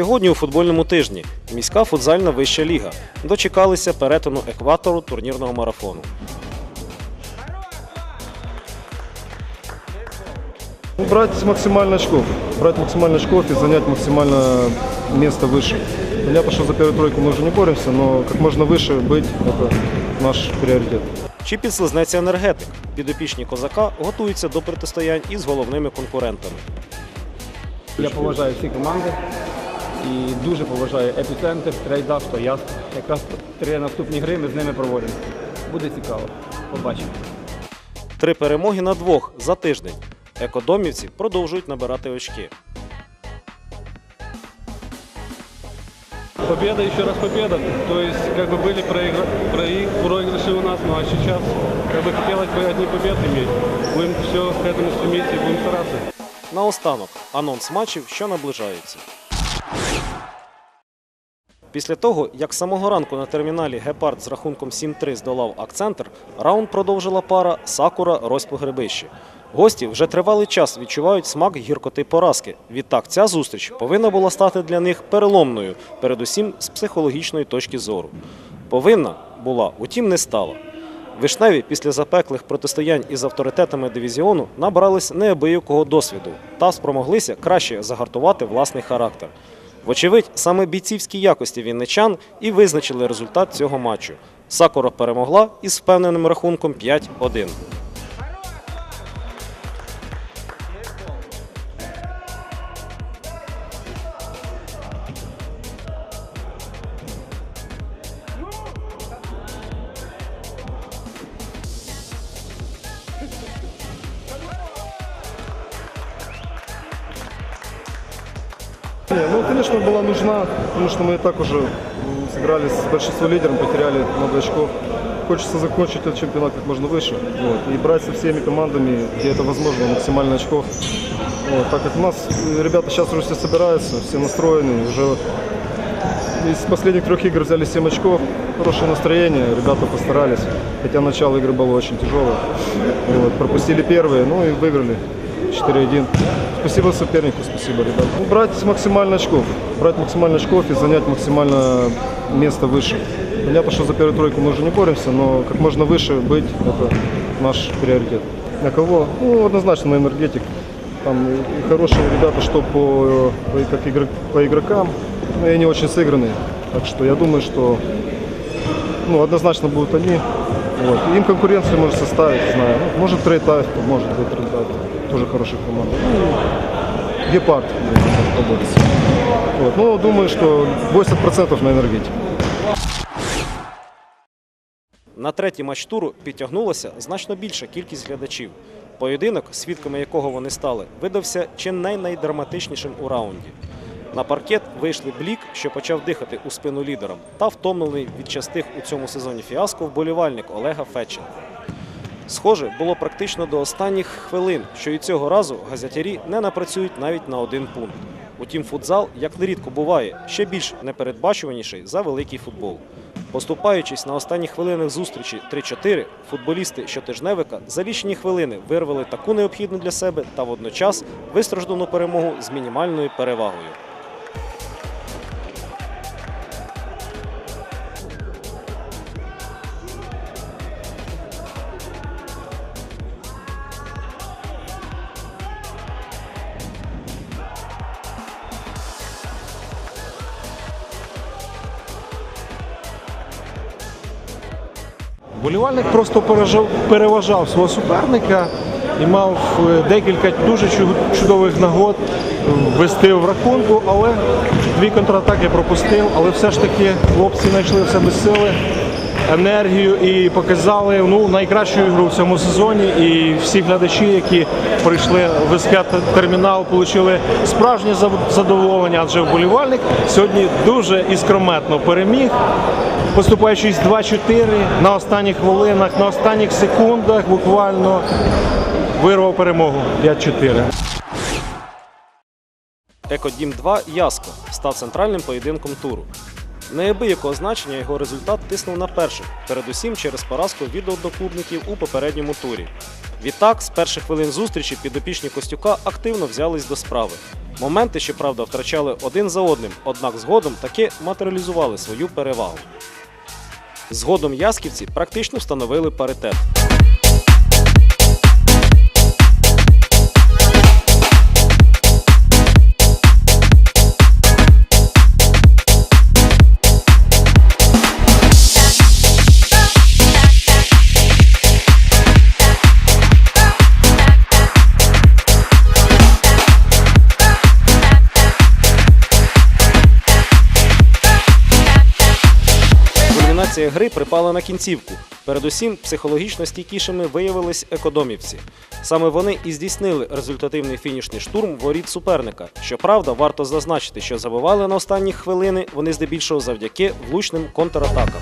Сьогодні у футбольному тижні міська футзальна вища ліга дочекалися перетину екватору турнірного марафону. Ну, Брать максимально очков. Брать максимально очков и занять максимально место выше. Понятно, что за первую тройку мы уже не боремся, но как можно выше быть – это наш приоритет. Чи підслизнеться енергетик? Підопічні козака готуються до протистоянь із головними конкурентами. Я поважаю всі команди і дуже поважаю епіцентр, трейдап, то ясно. Якраз три наступні гри ми з ними проводимо. Буде цікаво. Побачимо. Три перемоги на двох за тиждень. Екодомівці продовжують набирати очки. Победа, еще раз победа. То есть, как бы были проигр... прои- проигрыши у нас, ну а сейчас, как бы хотелось бы одни победы иметь. Будем все к этому стремиться и будем стараться. Наостанок анонс матчів, що наближаються. Після того, як самого ранку на терміналі Гепард з рахунком 7-3 здолав акцентр, раунд продовжила пара Сакура Рось-Погребище. Гості вже тривалий час відчувають смак гіркоти поразки. Відтак, ця зустріч повинна була стати для них переломною, передусім з психологічної точки зору. Повинна була, утім, не стала. Вишневі після запеклих протистоянь із авторитетами дивізіону набрались неабиякого досвіду та спромоглися краще загартувати власний характер. Вочевидь, саме бійцівські якості вінничан і визначили результат цього матчу. Сакура перемогла із впевненим рахунком 5-1. Ну, конечно, была нужна, потому что мы и так уже сыграли с большинством лидером, потеряли много очков. Хочется закончить этот чемпионат как можно выше вот, и брать со всеми командами, где это возможно, максимально очков. Вот, так как у нас ребята сейчас уже все собираются, все настроены, уже из последних трех игр взяли 7 очков, хорошее настроение, ребята постарались, хотя начало игры было очень тяжелое. Вот, пропустили первые, ну и выиграли 4-1. Спасибо сопернику, спасибо, ребят. Ну, брать максимально очков, брать максимально очков и занять максимально место выше. Понятно, что за первую тройку мы уже не боремся, но как можно выше быть – это наш приоритет. На кого? Ну, однозначно на энергетик. Там и хорошие ребята, что по, как игрок- по игрокам, но и они очень сыгранные. Так что я думаю, что ну, однозначно будут они. Вот. Им конкуренцию может составить, знаю. Может Трейтайф, может быть Трейтайф. Тоже хорошая команда. Ну, Гепард. Вот. Ну, думаю, что 80% на энергетике. На третій матч туру підтягнулася значно більша кількість глядачів. Поєдинок, свідками якого вони стали, видався чи не найдраматичнішим у раунді. На паркет вийшли Блік, що почав дихати у спину лідерам, та втомлений від частих у цьому сезоні фіаско вболівальник Олега Фетченка. Схоже, було практично до останніх хвилин, що і цього разу газетярі не напрацюють навіть на один пункт. Утім, футзал, як нерідко буває, ще більш непередбачуваніший за великий футбол. Поступаючись на останніх хвилинах зустрічі 3-4, футболісти щотижневика за лічені хвилини вирвали таку необхідну для себе та водночас вистраждану перемогу з мінімальною перевагою. Болівальник просто переважав свого суперника і мав е, декілька дуже чудових нагод вести в рахунку, але дві контратаки пропустив. Але все ж таки хлопці знайшли в себе сили, енергію і показали ну, найкращу ігру в цьому сезоні. І всі глядачі, які прийшли в СК термінал, отримали справжнє задоволення, адже вболівальник сьогодні дуже іскрометно переміг поступаючись 2-4 на останніх хвилинах, на останніх секундах буквально вирвав перемогу 5-4. Екодім 2 Яско став центральним поєдинком туру. Неабиякого значення його результат тиснув на перших, передусім через поразку від одноклубників у попередньому турі. Відтак, з перших хвилин зустрічі підопічні Костюка активно взялись до справи. Моменти, щоправда, втрачали один за одним, однак згодом таки матеріалізували свою перевагу. Згодом ясківці практично встановили паритет. Кульмінація гри припала на кінцівку. Передусім, психологічно стійкішими виявились екодомівці. Саме вони і здійснили результативний фінішний штурм воріт суперника. Щоправда, варто зазначити, що забивали на останні хвилини вони здебільшого завдяки влучним контратакам.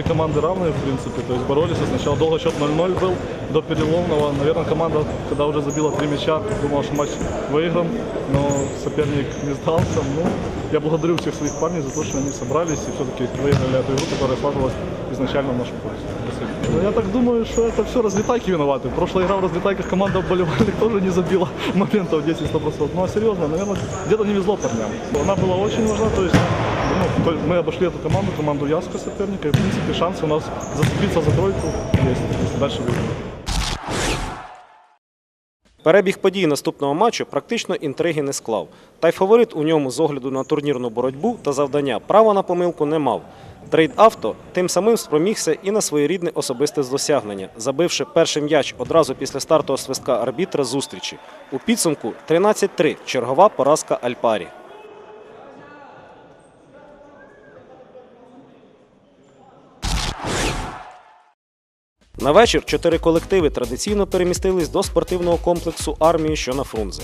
две команды равные, в принципе, то есть боролись, сначала долго счет 0-0 был, до переломного, наверное, команда, когда уже забила три мяча, думала, что матч выигран, но соперник не сдался, ну, я благодарю всех своих парней за то, что они собрались и все-таки выиграли эту игру, которая складывалась изначально в нашу пользу. Спасибо. Ну, я так думаю, что это все развитайки виноваты. Прошлая игра в развитайках команда болевальных тоже не забила моментов 10-100%. Ну а серьезно, наверное, где-то не везло парням. Она была очень важна, то есть ну, то- мы обошли эту команду, команду Яска соперника, и в принципе шансы у нас зацепиться за тройку есть, если дальше выиграем. Перебіг подій наступного матчу практично інтриги не склав. Та й фаворит у ньому з огляду на турнірну боротьбу та завдання права на помилку не мав. Трейд авто тим самим спромігся і на своєрідне особисте досягнення, забивши перший м'яч одразу після стартового свистка арбітра зустрічі. У підсумку 13-3 чергова поразка Альпарі. На вечір чотири колективи традиційно перемістились до спортивного комплексу армії, що на Фрунзе.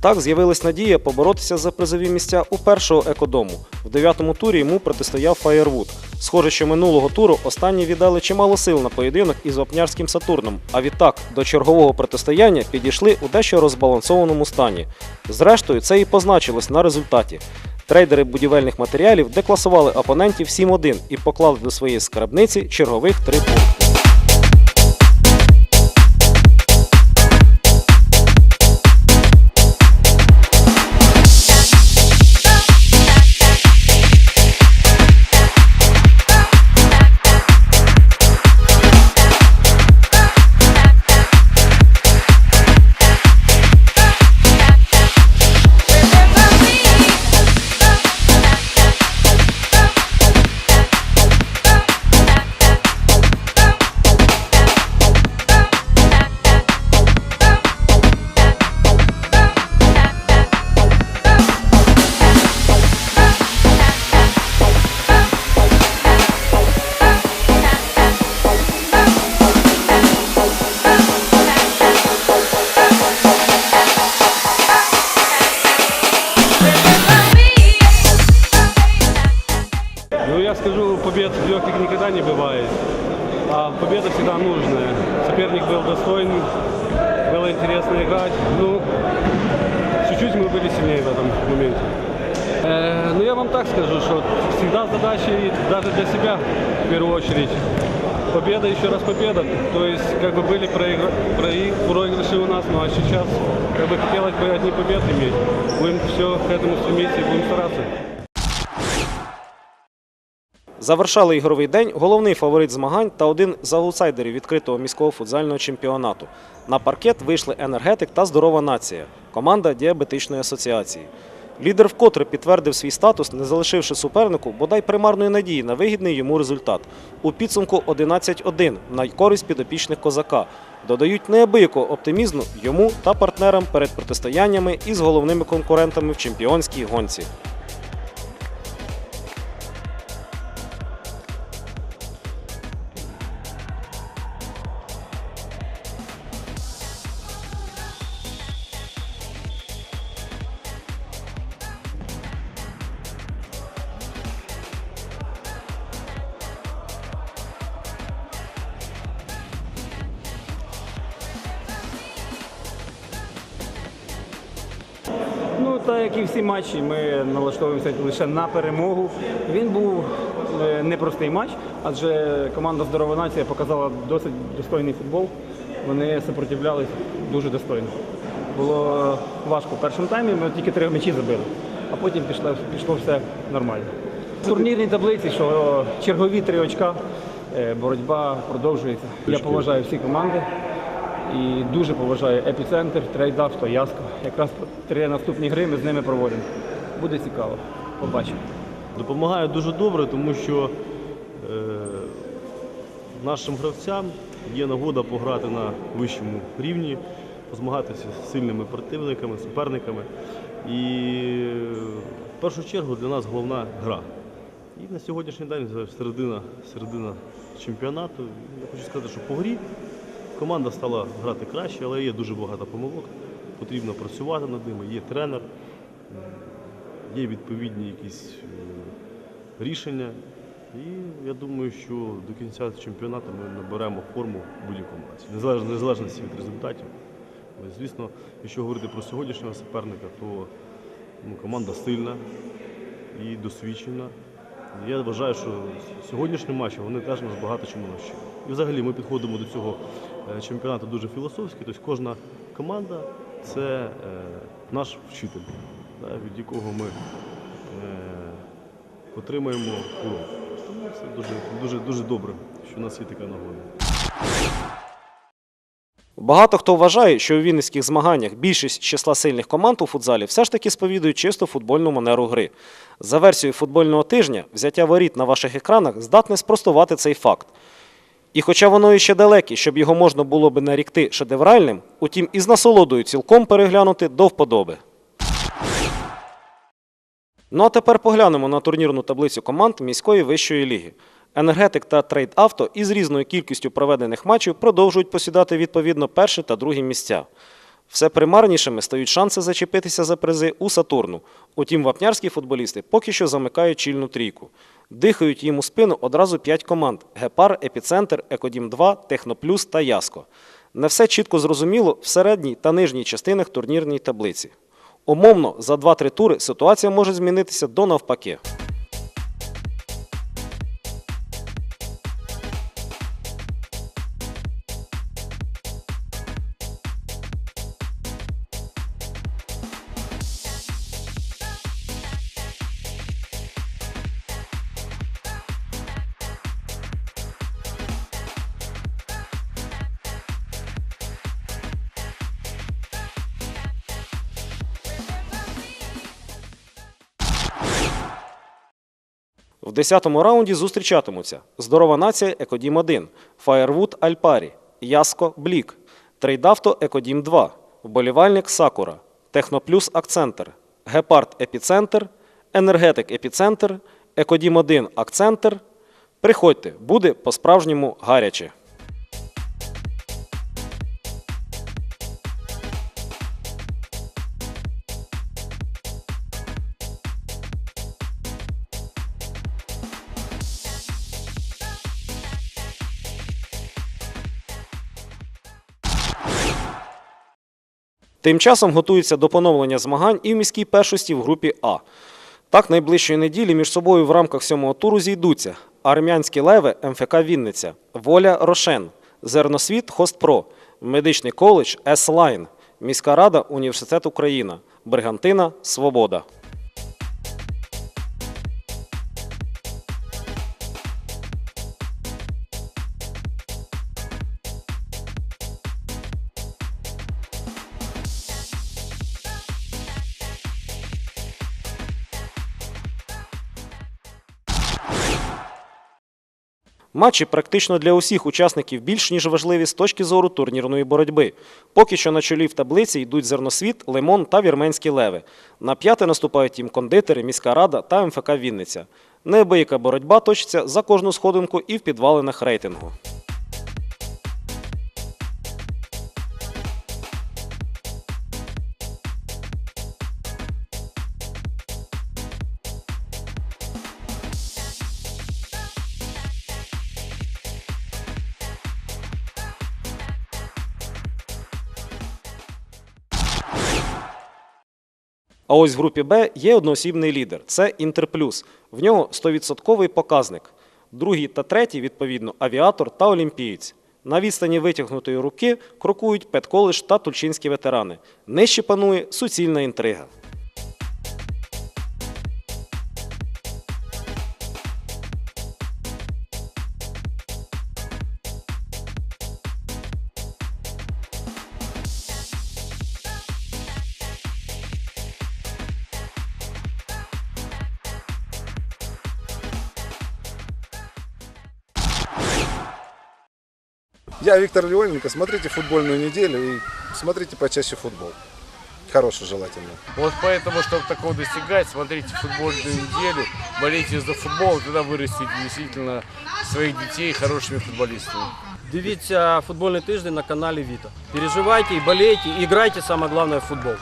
Так з'явилась надія поборотися за призові місця у першого екодому. В дев'ятому турі йому протистояв Фаєрвуд. Схоже, що минулого туру останні віддали чимало сил на поєдинок із Вапнярським Сатурном. А відтак до чергового протистояння підійшли у дещо розбалансованому стані. Зрештою, це і позначилось на результаті. Трейдери будівельних матеріалів декласували опонентів 7-1 і поклали до своєї скарбниці чергових три пункти. даже для себя, в первую очередь, победа, еще раз победа. То есть, как бы были проигр... прои- проигрыши у нас, ну а сейчас, как бы хотелось бы одни победы иметь. Будем все к этому стремиться и будем стараться. Завершали ігровий день головний фаворит змагань та один з аутсайдерів відкритого міського футзального чемпіонату. На паркет вийшли енергетик та здорова нація команда діабетичної асоціації. Лідер вкотре підтвердив свій статус, не залишивши супернику бодай примарної надії на вигідний йому результат. У підсумку 11-1 на користь підопічних козака. Додають неабиякого оптимізму йому та партнерам перед протистояннями із головними конкурентами в чемпіонській гонці. Так як і всі матчі, ми налаштовуємося лише на перемогу. Він був е, непростий матч, адже команда Здорова нація показала досить достойний футбол. Вони сопротивлялись дуже достойно. Було важко в першому таймі, ми тільки три м'ячі забили, а потім пішло, пішло все нормально. В турнірній таблиці, що чергові три очка, е, боротьба продовжується. Я поважаю всі команди і дуже поважаю епіцентр, трейдавто, Яско. Якраз три наступні гри ми з ними проводимо. Буде цікаво. Побачимо. Допомагає дуже добре, тому що е, нашим гравцям є нагода пограти на вищому рівні, позмагатися з сильними противниками, суперниками. І в першу чергу для нас головна гра. І на сьогоднішній день середина, середина чемпіонату. Я хочу сказати, що по грі команда стала грати краще, але є дуже багато помилок. Потрібно працювати над ними, є тренер є відповідні якісь рішення. І я думаю, що до кінця чемпіонату ми наберемо форму будь-якому разі, незалежно, незалежно від результатів. Звісно, якщо говорити про сьогоднішнього суперника, то ну, команда сильна і досвідчена. Я вважаю, що сьогоднішнім матчем вони теж нас багато чому навчили. І взагалі ми підходимо до цього чемпіонату дуже філософськи. Тобто кожна команда це е, наш вчитель, від якого ми е, отримаємо урок. Це дуже, дуже, дуже добре, що у нас є така нагода. Багато хто вважає, що у вінницьких змаганнях більшість числа сильних команд у футзалі все ж таки сповідують чисто футбольну манеру гри. За версією футбольного тижня, взяття воріт на ваших екранах здатне спростувати цей факт. І хоча воно іще далеке, щоб його можна було би нарікти шедевральним, утім із насолодою цілком переглянути до вподоби. Ну а тепер поглянемо на турнірну таблицю команд міської вищої ліги. Енергетик та Трейд Авто із різною кількістю проведених матчів продовжують посідати відповідно перше та друге місця. Все примарнішими стають шанси зачепитися за призи у Сатурну. Утім, вапнярські футболісти поки що замикають чільну трійку. Дихають їм у спину одразу п'ять команд: Гепар, Епіцентр, Екодім 2, Техноплюс та Яско. Не все чітко зрозуміло в середній та нижній частинах турнірній таблиці. Умовно, за 2-3 тури ситуація може змінитися до навпаки. В 10-му раунді зустрічатимуться. Здорова нація Екодім 1, Фаєрвуд Альпарі, Яско Блік, Трейдавто Екодім 2, Вболівальник Сакура, Техноплюс Акцентр, Гепард Епіцентр, Енергетик Епіцентр, Екодім 1 Акцентр. Приходьте, буде по-справжньому гаряче. Тим часом готуються до поновлення змагань і в міській першості в групі А. Так, найближчої неділі між собою в рамках сьомого туру зійдуться Армянські леви МФК Вінниця, Воля Рошен, Зерносвіт Хостпро, Медичний коледж С-Лайн, Міська рада Університет Україна, Бригантина Свобода. Матчі практично для усіх учасників більш ніж важливі з точки зору турнірної боротьби. Поки що на чолі в таблиці йдуть Зерносвіт, Лимон та Вірменські леви. На п'яте наступають їм кондитери, міська рада та МФК Вінниця. Неабияка боротьба точиться за кожну сходинку і в підвалинах рейтингу. А ось в групі Б є одноосібний лідер це Інтерплюс. В нього 100% показник. Другий та третій, відповідно, авіатор та олімпієць. На відстані витягнутої руки крокують Петколиш та тульчинські ветерани. Нижче панує суцільна інтрига. Я Виктор Леоненко. Смотрите футбольную неделю и смотрите почаще футбол. Хороший желательно. Вот поэтому, чтобы такого достигать, смотрите футбольную неделю, болейте за футбол, тогда вырастите действительно своих детей хорошими футболистами. Дивіться футбольний тиждень на каналі Віта. Переживайте і болейте, і грайте, саме головне в футбол.